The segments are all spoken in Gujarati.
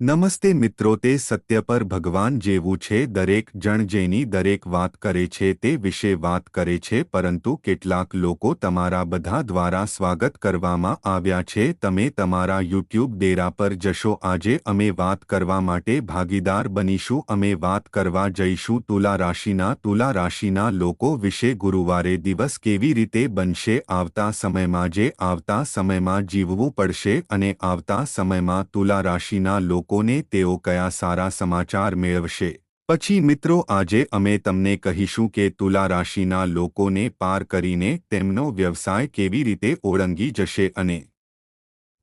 નમસ્તે મિત્રો, તે સત્ય પર ભગવાન જેવું છે. દરેક જણ જેની દરેક વાત કરે છે તે વિશે વાત કરે છે, પરંતુ કેટલાક લોકો તમારા બધા દ્વારા સ્વાગત કરવામાં આવ્યા છે. તમે તમારા યુટ્યુબ ડેરા પર જશો. આજે અમે વાત કરવા માટે ભાગીદાર બનીશું. અમે વાત કરવા જઈશું તુલા રાશિના. તુલા રાશિના લોકો વિશે ગુરુવારે દિવસ કેવી રીતે બનશે? આવતા સમયમાં જે આવતા સમયમાં જીવવું પડશે અને આવતા સમયમાં તુલા રાશિના લોકો લોકોને તેઓ કયા સારા સમાચાર મેળવશે? પછી મિત્રો, આજે અમે તમને કહીશું કે તુલા રાશિના લોકોને પાર કરીને તેમનો વ્યવસાય કેવી રીતે ઓળંગી જશે અને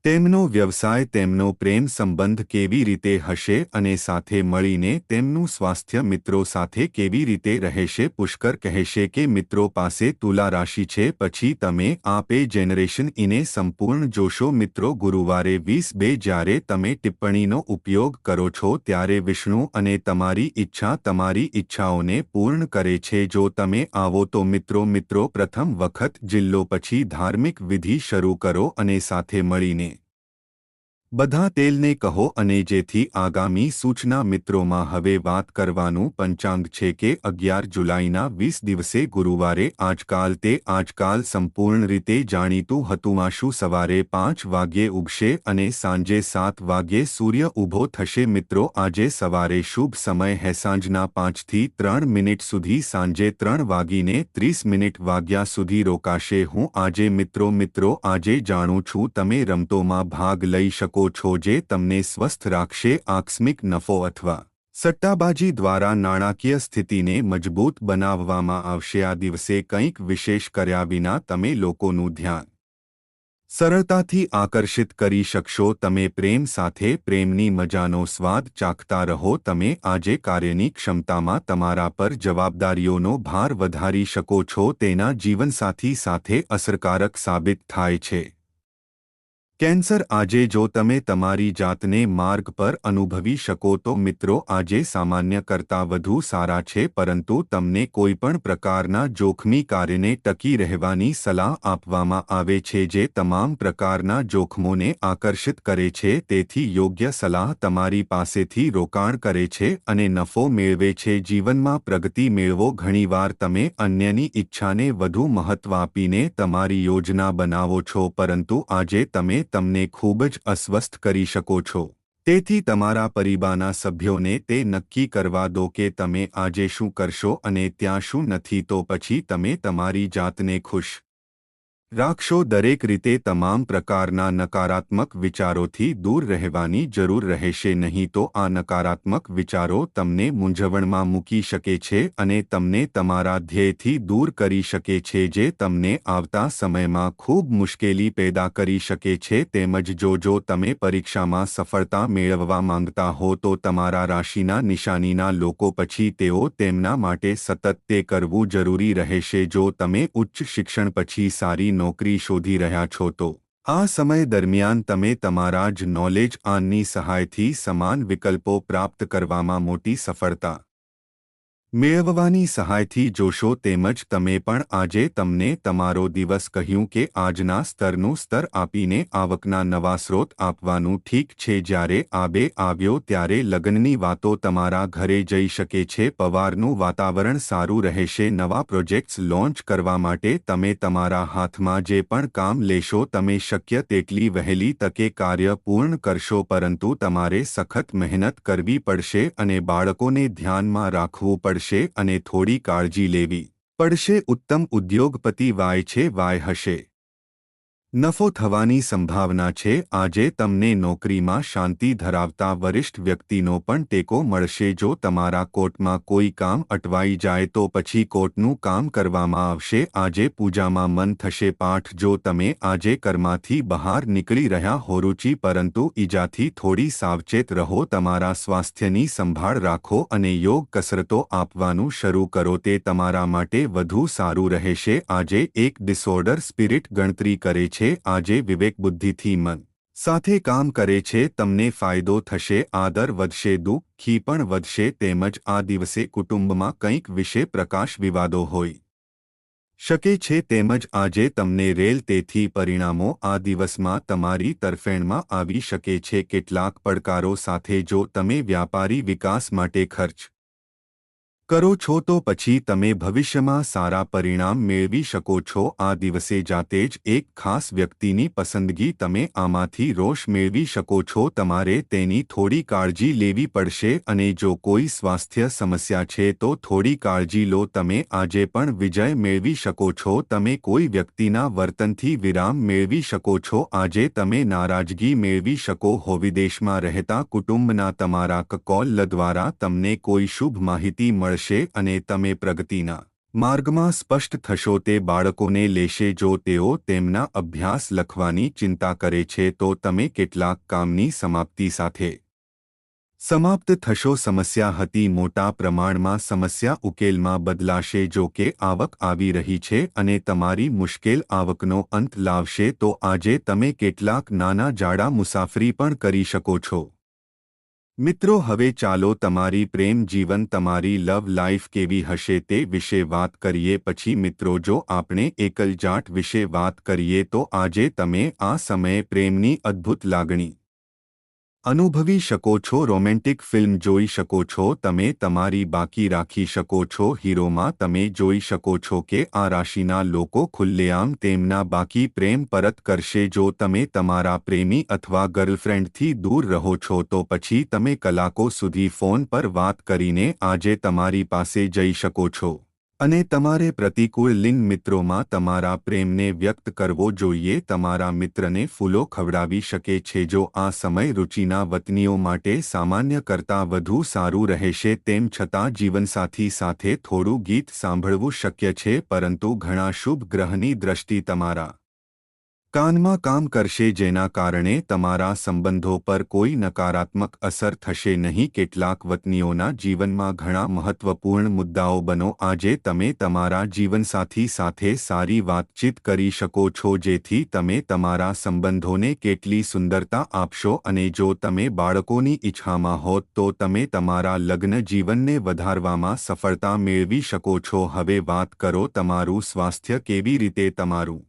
તેમનો વ્યવસાય, તેમનો પ્રેમ સંબંધ કેવી રીતે હશે અને સાથે મળીને તેમનું સ્વાસ્થ્ય મિત્રો સાથે કેવી રીતે રહેશે? પુષ્કર કહેશે કે મિત્રો પાસે તુલા રાશિ છે, પછી તમે આ પે જેનરેશન ઇને સંપૂર્ણ જોશો. મિત્રો, ગુરુવારે વીસ બે જ્યારે તમે ટિપ્પણીનો ઉપયોગ કરો છો, ત્યારે વિષ્ણુ અને તમારી ઈચ્છા તમારી ઈચ્છાઓને પૂર્ણ કરે છે. જો તમે આવો તો મિત્રો મિત્રો, પ્રથમ વખત જિલ્લો પછી ધાર્મિક વિધિ શરૂ કરો અને સાથે મળીને બધા તેલને કહો અને જેથી આગામી સૂચના મિત્રોમાં હવે વાત કરવાનું પંચાંગ છે કે અગિયાર જુલાઈના વીસ દિવસે ગુરુવારે આજકાલ તે આજકાલ સંપૂર્ણ રીતે જાણીતું હતું. આશુ સવારે પાંચ વાગ્યે ઉગશે અને સાંજે સાત વાગ્યે સૂર્ય ઊભો થશે. મિત્રો, આજે સવારે શુભ સમય હે. સાંજના પાંચથી ત્રણ મિનિટ સુધી સાંજે ત્રણ વાગીને ત્રીસ મિનિટ વાગ્યા સુધી રોકાશે હું. આજે મિત્રો મિત્રો, આજે જાણું છું તમે રમતોમાં ભાગ લઈ શકો છો જે તમને સ્વસ્થ રાખશે, આકસ્મિક નફો અથવા સટ્ટાબાજી દ્વારા નાણાકીય સ્થિતિને મજબૂત બનાવવામાં આવશે. આ દિવસે કંઈક વિશેષ કર્યા વિના તમે લોકોનું ધ્યાન સરળતાથી આકર્ષિત કરી શકશો. તમે પ્રેમ સાથે પ્રેમની મજાનો સ્વાદ ચાખતા રહો. તમે આજે કાર્યની ક્ષમતામાં તમારા પર જવાબદારીઓનો ભાર વધારી શકો છો. તેના જીવનસાથી સાથે અસરકારક સાબિત થાય છે. કેન્સર આજે જો તમે તમારી જાતને માર્ગ પર અનુભવી શકો તો મિત્રો આજે સામાન્ય કરતાં વધુ સારા છે પરંતુ તમને કોઈપણ પ્રકારના જોખમી કાર્યને ટકી રહેવાની સલાહ આપવામાં આવે છે જે તમામ પ્રકારના જોખમોને આકર્ષિત કરે છે. તેથી યોગ્ય સલાહ તમારી પાસેથી રોકાણ કરે છે અને નફો મેળવે છે. જીવનમાં પ્રગતિ મેળવો. ઘણીવાર તમે અન્યની ઈચ્છાને વધુ મહત્વ આપીને તમારી યોજના બનાવો છો પરંતુ આજે તમે તમને ખૂબ જ અસ્વસ્થ કરી શકો છો. તેથી તમારા પરિવારના સભ્યોને તે નક્કી કરવા દો કે તમે આજે શું કરશો અને ત્યાં શું નથી તો પછી તમે તમારી જાતને ખુશ. રાખશો દરેક રીતે તમામ પ્રકારના નકારાત્મક વિચારોથી દૂર રહેવાની જરૂર રહેશે નહીં તો આ નકારાત્મક વિચારો તમને મૂંઝવણમાં મૂકી શકે છે અને તમને તમારા ધ્યેયથી દૂર કરી શકે છે જે તમને આવતા સમયમાં ખૂબ મુશ્કેલી પેદા કરી શકે છે તેમજ જો જો તમે પરીક્ષામાં સફળતા મેળવવા માંગતા હો તો તમારા રાશિના નિશાનીના લોકો પછી તેઓ તેમના માટે સતત તે કરવું જરૂરી રહેશે. જો તમે ઉચ્ચ શિક્ષણ પછી સારી નોકરી શોધી રહ્યા છો તો? આ સમય દરમિયાન તમે તમારા જ નોલેજ આનની સહાયથી સમાન વિકલ્પો પ્રાપ્ત કરવામાં મોટી સફળતા મેળવવાની સહાયથી જોશો તેમજ તમે પણ આજે તમને તમારો દિવસ કહ્યું કે આજના સ્તરનું સ્તર આપીને આવકના નવા સ્રોત આપવાનું ઠીક છે. જ્યારે આબે આવ્યો ત્યારે લગ્નની વાતો તમારા ઘરે જઈ શકે છે. પવારનું વાતાવરણ સારું રહેશે. નવા પ્રોજેક્ટ્સ લોન્ચ કરવા માટે તમે તમારા હાથમાં જે પણ કામ લેશો તમે શક્ય તેટલી વહેલી તકે કાર્ય પૂર્ણ કરશો. પરંતુ તમારે સખત મહેનત કરવી પડશે અને બાળકોને ધ્યાનમાં રાખવું પડશે. પડશે અને થોડી કાળજી લેવી. પડશે ઉત્તમ ઉદ્યોગપતિ વાય છે વાય હશે. નફો થવાની સંભાવના છે. આજે તમને નોકરીમાં શાંતિ ધરાવતા વરિષ્ઠ વ્યક્તિનો પણ ટેકો મળશે. જો તમારા કોર્ટમાં કોઈ કામ અટવાઈ જાય તો પછી કોર્ટનું કામ કરવામાં આવશે. આજે પૂજામાં મન થશે પાઠ. જો તમે આજે કર્માથી બહાર નીકળી રહ્યા હો, રુચિ, પરંતુ ઈજાથી થોડી સાવચેત રહો. તમારા સ્વાસ્થ્યની સંભાળ રાખો અને યોગ કસરતો આપવાનું શરૂ કરો. તે તમારા માટે વધુ સારું રહેશે. આજે એક ડિસઓર્ડર સ્પિરિટ ગણતરી કરે છે. છે, આજે વિવેક બુદ્ધિથી મન. સાથે કામ કરે છે, તમને ફાયદો થશે, આદર વધશે, દુઃખી પણ વધશે, તેમજ આ દિવસે કુટુંબમાં કંઈક વિશે પ્રકાશ વિવાદો હોય. શકે છે, તેમજ આજે તમને રેલ તેથી પરિણામો આ દિવસમાં તમારી તરફેણમાં આવી શકે છે, કેટલાક પડકારો સાથે જો તમે વ્યાપારી વિકાસ માટે ખર્ચ કરો છો તો પછી તમે ભવિષ્યમાં સારા પરિણામ મેળવી શકો છો. આ દિવસે જાતે જ એક ખાસ વ્યક્તિની પસંદગી તમે આમાંથી રોષ મેળવી શકો છો. તમારે તેની થોડી કાળજી લેવી પડશે અને જો કોઈ સ્વાસ્થ્ય સમસ્યા છે તો થોડી કાળજી લો. તમે આજે પણ વિજય મેળવી શકો છો. તમે કોઈ વ્યક્તિના વર્તનથી વિરામ મેળવી શકો છો. આજે તમે નારાજગી મેળવી શકો. હો વિદેશમાં રહેતા કુટુંબના તમારા કકોલ દ્વારા તમને કોઈ શુભ માહિતી મળે મળશે અને તમે પ્રગતિના માર્ગમાં સ્પષ્ટ થશો તે બાળકોને લેશે જો તેઓ તેમના અભ્યાસ લખવાની ચિંતા કરે છે તો તમે કેટલાક કામની સમાપ્તિ સાથે સમાપ્ત થશો. સમસ્યા હતી મોટા પ્રમાણમાં સમસ્યા ઉકેલમાં બદલાશે જો કે આવક આવી રહી છે અને તમારી મુશ્કેલ આવકનો અંત લાવશે તો આજે તમે કેટલાક નાના જાડા મુસાફરી પણ કરી શકો છો. મિત્રો હવે ચાલો તમારી પ્રેમ જીવન તમારી લવ લાઈફ કેવી હશે તે વિશે વાત કરીએ પછી મિત્રો જો આપણે એકલજાટ વિશે વાત કરીએ તો આજે તમે આ સમયે પ્રેમની અદ્ભુત લાગણી અનુભવી શકો છો, રોમેન્ટિક ફિલ્મ જોઈ શકો છો, તમે તમારી બાકી રાખી શકો છો, હીરોમાં તમે જોઈ શકો છો કે આ રાશિના લોકો ખુલ્લેઆમ તેમના બાકી પ્રેમ પરત કરશે. જો તમે તમારા પ્રેમી અથવા ગર્લફ્રેન્ડથી દૂર રહો છો, તો પછી તમે કલાકો સુધી ફોન પર વાત કરીને આજે તમારી પાસે જઈ શકો છો. અને તમારે પ્રતિકૂળ લિંગ મિત્રોમાં તમારા પ્રેમને વ્યક્ત કરવો જોઈએ. તમારા મિત્રને ફૂલો ખવડાવી શકે છે જો આ સમય રુચિના વતનીઓ માટે સામાન્ય કરતાં વધુ સારું રહેશે. તેમ છતાં જીવનસાથી સાથે થોડું ગીત સાંભળવું શક્ય છે, પરંતુ ઘણા શુભ ગ્રહની દ્રષ્ટિ તમારા કાનમાં કામ કરશે જેના કારણે તમારા સંબંધો પર કોઈ નકારાત્મક અસર થશે નહીં. કેટલાક વતનીઓના જીવનમાં ઘણા મહત્વપૂર્ણ મુદ્દાઓ બનો. આજે તમે તમારા જીવનસાથી સાથે સારી વાતચીત કરી શકો છો, જેથી તમે તમારા સંબંધોને કેટલી સુંદરતા આપશો અને જો તમે બાળકોની ઈચ્છામાં હોત તો તમે તમારા લગ્ન જીવનને વધારવામાં સફળતા મેળવી શકો છો. હવે વાત કરો તમારું સ્વાસ્થ્ય કેવી રીતે તમારું